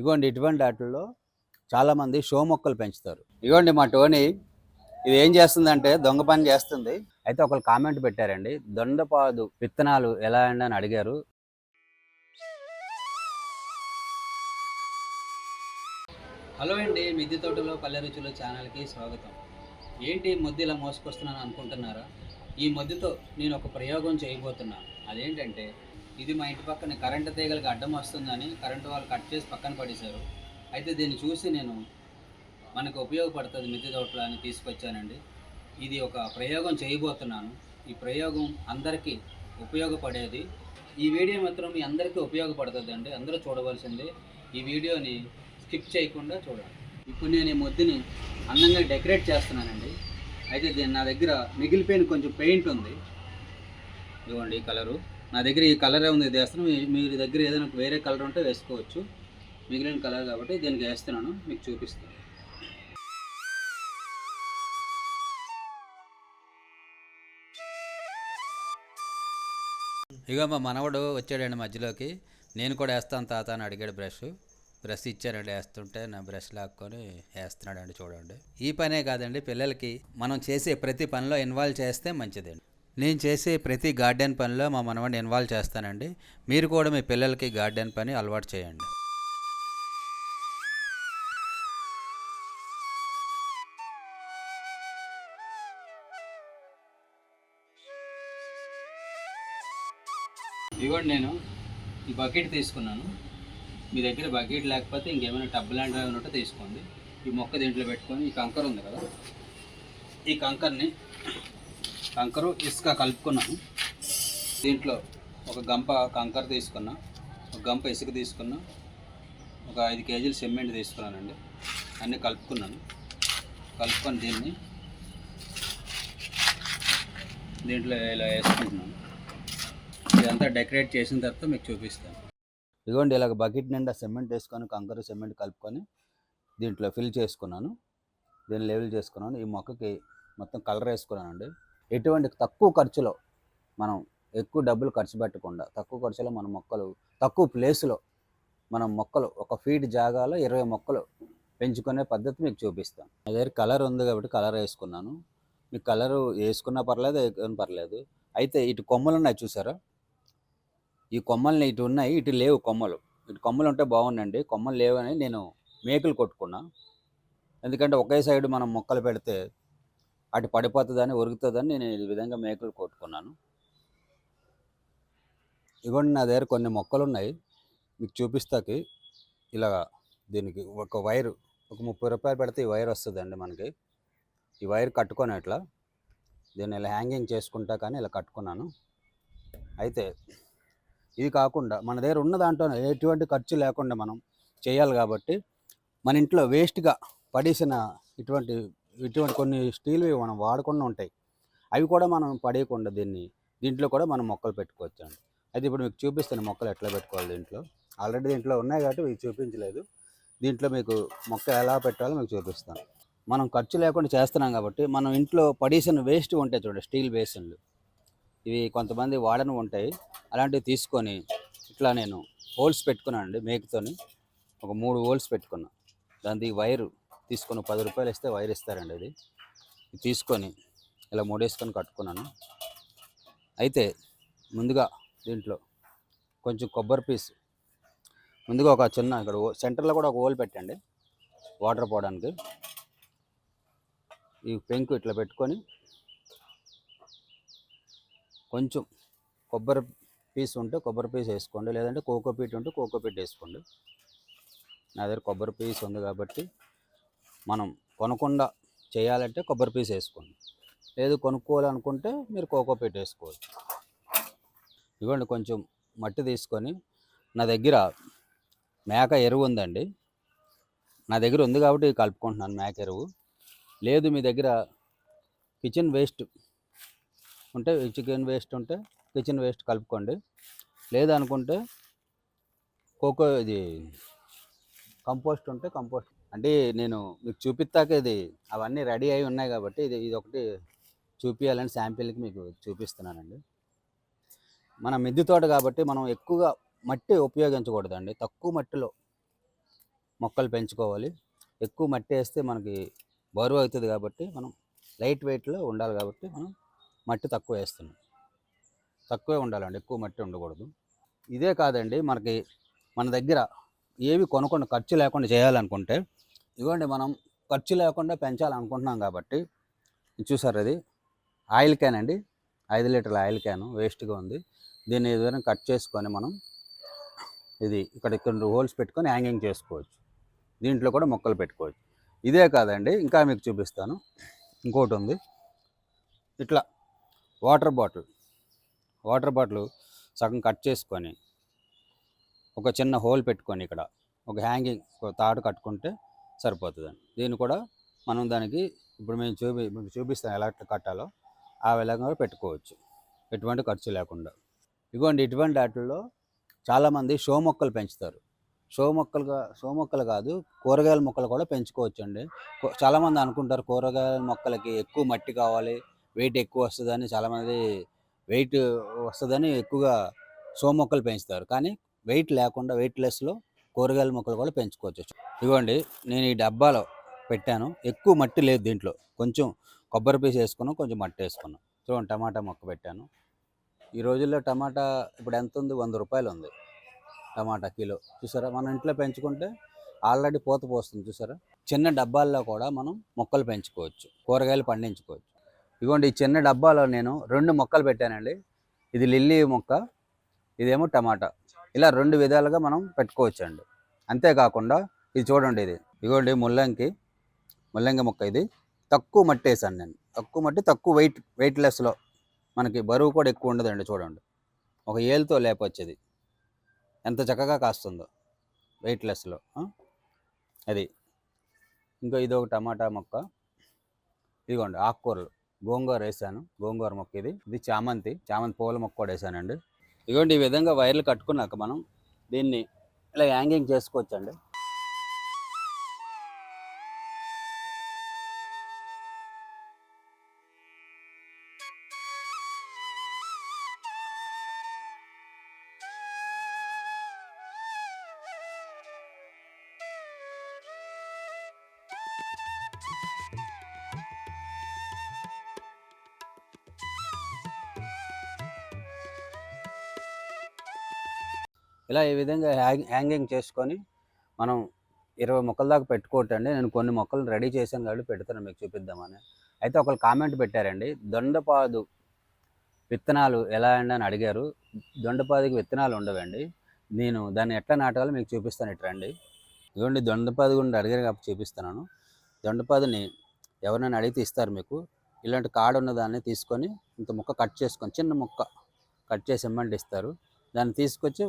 ఇగోండి ఇటువంటి వాటిల్లో చాలామంది షో మొక్కలు పెంచుతారు. ఇగోండి మా టోనీ ఇది ఏం చేస్తుందంటే దొంగ పని చేస్తుంది. అయితే ఒకరు కామెంట్ పెట్టారండి దొండపాదు విత్తనాలు ఎలా అండి అని అడిగారు. హలో అండి మిద్దె తోటలో పల్లె రుచులు ఛానల్కి స్వాగతం. ఏంటి మొద్దు ఇలా మోసుకొస్తున్నాను అనుకుంటున్నారా? ఈ మొద్దుతో నేను ఒక ప్రయోగం చేయబోతున్నాను అదేంటంటే ఇది మా ఇంటి పక్కన కరెంటు తీగలకి అడ్డం వస్తుందని కరెంటు వాళ్ళు కట్ చేసి పక్కన పడేశారు. అయితే దీన్ని చూసి నేను మనకు ఉపయోగపడుతుంది మిద్దె తోటలో అని తీసుకొచ్చానండి. ఇది ఒక ప్రయోగం చేయబోతున్నాను. ఈ ప్రయోగం అందరికీ ఉపయోగపడేది. ఈ వీడియో మాత్రం మీ అందరికీ ఉపయోగపడుతుంది అండి అందరూ చూడవలసింది. ఈ వీడియోని స్కిప్ చేయకుండా చూడండి. ఇప్పుడు నేను ఈ మొద్దుని అందంగా డెకరేట్ చేస్తున్నానండి. అయితే దీని నా దగ్గర మిగిలిపోయిన కొంచెం పెయింట్ ఉంది. ఇదిగోండి కలరు. నా దగ్గర ఈ కలరే ఉంది వేస్తాను. మీ- మీ దగ్గర ఏదైనా వేరే కలర్ ఉంటే వేసుకోవచ్చు. మిగిలిన కలర్ కాబట్టి దీనికి వేస్తున్నాను మీకు చూపిస్తాను. ఇక మా మనవడు వచ్చాడండి మధ్యలోకి. నేను కూడా వేస్తాను తాత అని అడిగాడు బ్రష్. బ్రష్ ఇచ్చారండి వేస్తుంటే నా బ్రష్ లాక్కొని వేస్తున్నాడండి చూడండి. ఈ పనే కాదండి పిల్లలకి మనం చేసే ప్రతి పనిలో ఇన్వాల్వ్ చేస్తే మంచిదండి. నేను చేసే ప్రతి గార్డెన్ పనిలో మా మనవాడిని ఇన్వాల్వ్ చేస్తానండి. మీరు కూడా మీ పిల్లలకి గార్డెన్ పని అలవాటు చేయండి. ఇవ్వండి నేను ఈ బకెట్ తీసుకున్నాను. మీ దగ్గర బకెట్ లేకపోతే ఇంకేమైనా టబ్ లాంటివి ఉన్నట్టు తీసుకోండి. ఈ మొక్క దీంట్లో పెట్టుకొని ఈ కంకర ఉంది కదా. ఈ కంకర్ని కంకరు ఇసుక కలుపుకున్నాను. దీంట్లో ఒక గంప కంకర తీసుకున్నా ఒక గంప ఇసుక తీసుకున్నా ఒక ఐదు కేజీలు సిమెంట్ తీసుకున్నానండి. అన్నీ కలుపుకున్నాను. కలుపుకొని దీన్ని దీంట్లో ఇలా వేసుకుంటున్నాను. ఇదంతా డెకరేట్ చేసిన తర్వాత మీకు చూపిస్తాను. ఇదిగోండి ఇలాగ బకెట్ నిండా సిమెంట్ వేసుకొని కంకర సిమెంట్ కలుపుకొని దీంట్లో ఫిల్ చేసుకున్నాను. దీన్ని లెవెల్ చేసుకున్నాను. ఈ మొక్కకి మొత్తం కలర్ వేసుకున్నానండి. ఎటువంటి తక్కువ ఖర్చులో మనం ఎక్కువ డబ్బులు ఖర్చు పెట్టకుండా తక్కువ ఖర్చులో మన మొక్కలు తక్కువ ప్లేస్లో మనం మొక్కలు ఒక ఫీట్ జాగాలో ఇరవై మొక్కలు పెంచుకునే పద్ధతి మీకు చూపిస్తాను. నా దగ్గర కలర్ ఉంది కాబట్టి కలర్ వేసుకున్నాను. మీకు కలర్ వేసుకున్నా పర్లేదు వేయకున్నా పర్లేదు. అయితే ఇటు కొమ్మలు ఉన్నాయి చూసారా? ఈ కొమ్మల్ని ఇటు ఉన్నాయి ఇటు లేవు కొమ్మలు. ఇటు కొమ్మలు ఉంటే బాగుండండి. కొమ్మలు లేవని నేను మేకులు కొట్టుకున్నా. ఎందుకంటే ఒకే సైడ్ మనం మొక్కలు పెడితే అటు పడిపోతుందని ఉరుగుతుందని నేను ఈ విధంగా మేకులు కొట్టుకున్నాను. ఇవ్వండి నా దగ్గర కొన్ని మొక్కలు ఉన్నాయి మీకు చూపిస్తాకి ఇలా దీనికి ఒక వైరు ఒక ముప్పై రూపాయలు పెడితే ఈ వైర్ వస్తుందండి మనకి. ఈ వైర్ కట్టుకొని ఇట్లా దీన్ని ఇలా హ్యాంగింగ్ చేసుకుంటా కానీ ఇలా కట్టుకున్నాను. అయితే ఇది కాకుండా మన దగ్గర ఉన్న దాంట్లో ఎటువంటి ఖర్చు లేకుండా మనం చేయాలి కాబట్టి మన ఇంట్లో వేస్ట్గా పడేసిన ఇటువంటి ఇటువంటి కొన్ని స్టీల్వి మనం వాడకుండా ఉంటాయి. అవి కూడా మనం పడేయకుండా దీన్ని దీంట్లో కూడా మనం మొక్కలు పెట్టుకోవచ్చు అండి అయితే ఇప్పుడు మీకు చూపిస్తాను మొక్కలు ఎట్లా పెట్టుకోవాలి దీంట్లో? ఆల్రెడీ దీంట్లో ఉన్నాయి కాబట్టి మీకు చూపించలేదు. దీంట్లో మీకు మొక్క ఎలా పెట్టాలో మీకు చూపిస్తాను. మనం ఖర్చు లేకుండా చేస్తున్నాం కాబట్టి మనం ఇంట్లో పడేసిన వేస్ట్ ఉంటాయి చూడండి స్టీల్ బేసిన్లు. ఇవి కొంతమంది వాడని ఉంటాయి. అలాంటివి తీసుకొని ఇట్లా నేను హోల్స్ పెట్టుకున్నాను అండి మేకుతోని. ఒక మూడు హోల్స్ పెట్టుకున్నా. దానికి వైరు తీసుకొని పది రూపాయలు ఇస్తే వైర్ ఇస్తారండి అది. ఇది తీసుకొని ఇలా మూడేసుకొని కట్టుకున్నాను. అయితే ముందుగా దీంట్లో కొంచెం కొబ్బరి పీస్. ముందుగా ఒక చిన్న ఇక్కడ సెంటర్లో కూడా ఒక హోల్ పెట్టండి. వాటర్ పోవడానికి. ఈ పెంకు ఇట్లా పెట్టుకొని కొంచెం కొబ్బరి పీస్ ఉంటే కొబ్బరి పీస్ వేసుకోండి. లేదంటే కోకోపీట్ ఉంటే కోకోపీట్ వేసుకోండి. నా దగ్గర కొబ్బరి పీస్ ఉంది కాబట్టి మనం కొనకుండా చేయాలంటే కొబ్బరి పీస్ వేసుకోండి. లేదు కొనుక్కోవాలనుకుంటే మీరు కోకోపీట్ వేసుకోవచ్చు. ఇవ్వండి కొంచెం మట్టి తీసుకొని. నా దగ్గర మేక ఎరువు ఉందండి. నా దగ్గర ఉంది కాబట్టి కలుపుకుంటున్నాను మేక ఎరువు. లేదు మీ దగ్గర కిచెన్ వేస్ట్ ఉంటే చికెన్ వేస్ట్ ఉంటే కిచెన్ వేస్ట్ కలుపుకోండి. లేదనుకుంటే కోకో ఇది కంపోస్ట్ ఉంటే కంపోస్ట్. అంటే నేను మీకు చూపిస్తాక ఇది అవన్నీ రెడీ అయి ఉన్నాయి కాబట్టి ఇది ఇది ఒకటి చూపించాలని శాంపిల్కి మీకు చూపిస్తున్నానండి. మన మిద్దె తోట కాబట్టి మనం ఎక్కువగా మట్టి ఉపయోగించకూడదండి. తక్కువ మట్టిలో మొక్కలు పెంచుకోవాలి. ఎక్కువ మట్టి వేస్తే మనకి బరువు అవుతుంది కాబట్టి మనం లైట్ వెయిట్లో ఉండాలి కాబట్టి మనం మట్టి తక్కువ వేస్తున్నాం. తక్కువే ఉండాలండి. ఎక్కువ మట్టి ఉండకూడదు. ఇదే కాదండి మనకి మన దగ్గర ఏవి కొనకుండా ఖర్చు లేకుండా చేయాలనుకుంటే ఇదిగోండి మనం ఖర్చు లేకుండా పెంచాలనుకుంటున్నాం కాబట్టి చూసారు అది? ఆయిల్ క్యాన్ అండి. ఐదు లీటర్ల ఆయిల్ క్యాన్ వేస్ట్గా ఉంది. దీన్ని ఏదైనా కట్ చేసుకొని మనం ఇది ఇక్కడ ఇక్కడ హోల్స్ పెట్టుకొని హ్యాంగింగ్ చేసుకోవచ్చు. దీంట్లో కూడా మొక్కలు పెట్టుకోవచ్చు. ఇదే కాదండి ఇంకా మీకు చూపిస్తాను. ఇంకోటి ఉంది. ఇట్లా వాటర్ బాటిల్. వాటర్ బాటిల్ సగం కట్ చేసుకొని ఒక చిన్న హోల్ పెట్టుకొని ఇక్కడ ఒక హ్యాంగింగ్ ఒక తాడు కట్టుకుంటే సరిపోతుందండి. దీన్ని కూడా మనం దానికి ఇప్పుడు మేము చూపి ఇప్పుడు చూపిస్తాం ఎలా కట్టాలో ఆ విధంగా పెట్టుకోవచ్చు. ఎటువంటి ఖర్చు లేకుండా. ఇగోండి ఇటువంటి వాటిల్లో చాలామంది షో మొక్కలు పెంచుతారు. షో మొక్కలుగా షో మొక్కలు కాదు కూరగాయల మొక్కలు కూడా పెంచుకోవచ్చు అండి చాలామంది అనుకుంటారు కూరగాయల మొక్కలకి ఎక్కువ మట్టి కావాలి వెయిట్ ఎక్కువ వస్తుందని చాలామంది వెయిట్ వస్తుందని ఎక్కువగా షో మొక్కలు పెంచుతారు. కానీ వెయిట్ లేకుండా వెయిట్ లెస్లో కూరగాయల మొక్కలు కూడా పెంచుకోవచ్చు. ఇవ్వండి నేను ఈ డబ్బాలో పెట్టాను. ఎక్కువ మట్టి లేదు దీంట్లో. కొంచెం కొబ్బరి పీస్ వేసుకున్నాం కొంచెం మట్టి వేసుకున్నాం. చూడండి టమాటా మొక్క పెట్టాను. ఈ రోజుల్లో టమాటా ఇప్పుడు ఎంత ఉంది? వంద రూపాయలు ఉంది టమాటా కిలో. చూసారా? మన ఇంట్లో పెంచుకుంటే ఆల్రెడీ పూత పోస్తుంది చూసారా? చిన్న డబ్బాల్లో కూడా మనం మొక్కలు పెంచుకోవచ్చు. కూరగాయలు పండించుకోవచ్చు. ఇదిగోండి ఈ చిన్న డబ్బాలో నేను రెండు మొక్కలు పెట్టానండి. ఇది లిల్లీ మొక్క ఇదేమో టమాటా. ఇలా రెండు విధాలుగా మనం పెట్టుకోవచ్చు అండి అంతేకాకుండా ఇది చూడండి ఇది. ఇదిగోండి ముల్లంకి ముల్లంగి మొక్క ఇది. తక్కువ మట్టి వేసాను నేను. తక్కువ మట్టి తక్కువ వెయిట్ వెయిట్లెస్లో మనకి బరువు కూడా ఎక్కువ ఉండదండి చూడండి. ఒక ఏలుతో లేపొచ్చేది. ఎంత చక్కగా కాస్తుందో వెయిట్లెస్లో అది. ఇంకా ఇది ఒక టమాటా మొక్క. ఇదిగోండి ఆకుకూరలు. గోంగూర వేసాను. గోంగూర మొక్క ఇది. ఇది చామంతి. చామంతి పూల మొక్క కూడా వేసానండి. ఇదిగోండి ఈ విధంగా వైర్లు కట్టుకున్నాక మనం దీన్ని ఇలా హ్యాంగింగ్ చేసుకోవచ్చండి. ఇలా ఈ విధంగా హ్యాంగ్ హ్యాంగింగ్ చేసుకొని మనం ఇరవై మొక్కల దాకా పెట్టుకోవటండి నేను కొన్ని మొక్కలు రెడీ చేశాను కాబట్టి పెడతాను మీకు చూపిద్దామని. అయితే ఒకళ్ళు కామెంట్ పెట్టారండి దొండపాదు విత్తనాలు ఎలా అండి? అని అడిగారు. దొండపాదికి విత్తనాలు ఉండవండి. నేను దాన్ని ఎట్లా నాటాలో మీకు చూపిస్తాను ఇట్లా రండి ఇదిగోండి దొండపాది గురించి అడిగారు కాబట్టి చూపిస్తున్నాను. దొండపాదిని ఎవరైనా అడిగితే ఇస్తారు మీకు. ఇలాంటి కాడ ఉన్న దాన్ని తీసుకొని ఇంత ముక్క కట్ చేసుకొని చిన్న ముక్క కట్ చేసి ఇమ్మంటే ఇస్తారు. దాన్ని తీసుకొచ్చి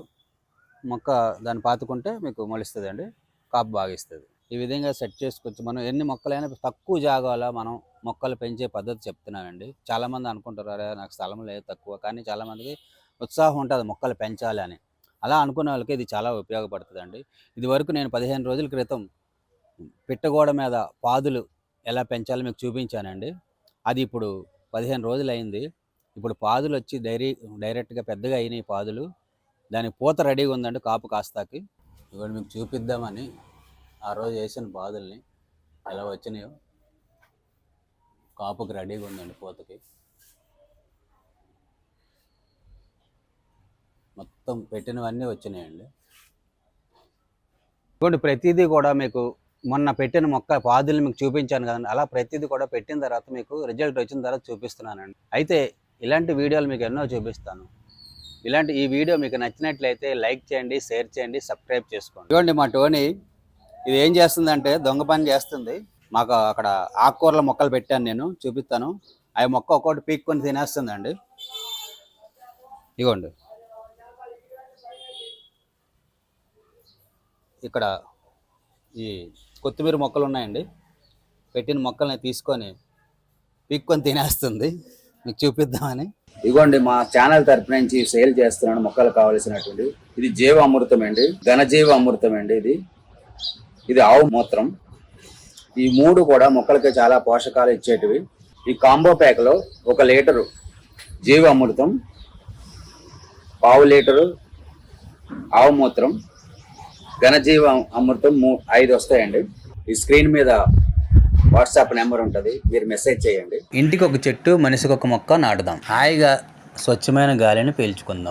మొక్క దాన్ని పాతుకుంటే మీకు మొలుస్తుందండి. కాపు బాగా ఇస్తుంది ఈ విధంగా సెట్ చేసుకోవచ్చు మనం ఎన్ని మొక్కలైనా తక్కువ జాగాలో మనం మొక్కలు పెంచే పద్ధతి చెప్తున్నానండి. చాలామంది అనుకుంటారు అరే నాకు స్థలం లేదు తక్కువ. కానీ చాలామందికి ఉత్సాహం ఉంటుంది మొక్కలు పెంచాలి అని. అలా అనుకునే వాళ్ళకి ఇది చాలా ఉపయోగపడుతుందండి. ఇది వరకు నేను పదిహేను రోజుల క్రితం పిట్టగోడ మీద పాదులు ఎలా పెంచాలో మీకు చూపించానండి. అది ఇప్పుడు పదిహేను రోజులు అయింది ఇప్పుడు పాదులు వచ్చి డైరీ డైరెక్ట్గా పెద్దగా అయినాయి పాదులు. దాని పూత రెడీగా ఉందండి కాపు కాస్తాకి. ఇవాళ మీకు చూపిద్దామని ఆ రోజు వేసిన బాధల్ని ఎలా వచ్చినాయో. కాపుకి రెడీగా ఉందండి పూతకి. మొత్తం పెట్టినవన్నీ వచ్చినాయండి. ఇదిగోండి ప్రతిదీ కూడా మీకు మొన్న పెట్టిన మొక్క పాదులు మీకు చూపించాను కదండి. అలా ప్రతిదీ కూడా పెట్టిన తర్వాత మీకు రిజల్ట్ వచ్చిన తర్వాత చూపిస్తున్నానండి. అయితే ఇలాంటి వీడియోలు మీకు ఎన్నో చూపిస్తాను. ఇలాంటి ఈ వీడియో మీకు నచ్చినట్లయితే లైక్ చేయండి షేర్ చేయండి సబ్స్క్రైబ్ చేసుకోండి. ఇవ్వండి మా టోనీ. ఇది ఏం చేస్తుందంటే దొంగ పని చేస్తుంది. మాకు అక్కడ ఆకుకూరల మొక్కలు పెట్టాను నేను చూపిస్తాను. అవి మొక్క ఒక్కొక్కటి పీక్కొని తినేస్తుందండి. ఇగోండి ఇక్కడ ఈ కొత్తిమీర మొక్కలు ఉన్నాయండి. పెట్టిన మొక్కల్ని తీసుకొని పీక్కొని తినేస్తుంది. మీకు చూపిద్దామని. ఇగోండి మా ఛానల్ తరపు నుంచి సేల్ చేస్తున్నాను మొక్కలు కావలసినటువంటి ఇది జీవ అమృతం అండి. ఘనజీవ అమృతం అండి ఇది. ఇది ఆవు మూత్రం. ఈ మూడు కూడా మొక్కలకి చాలా పోషకాలు ఇచ్చేటివి. ఈ కాంబో ప్యాక్లో ఒక లీటరు జీవ అమృతం పావు లీటరు ఆవు మూత్రం ఘనజీవ అమృతం మూ- ఐదు వస్తాయండి. ఈ స్క్రీన్ మీద వాట్సాప్ నెంబర్ ఉంటుంది మీరు మెసేజ్ చేయండి. ఇంటికి ఒక చెట్టు మనిషికి ఒక మొక్క నాటుదాం. హాయిగా స్వచ్ఛమైన గాలిని పీల్చుకుందాం.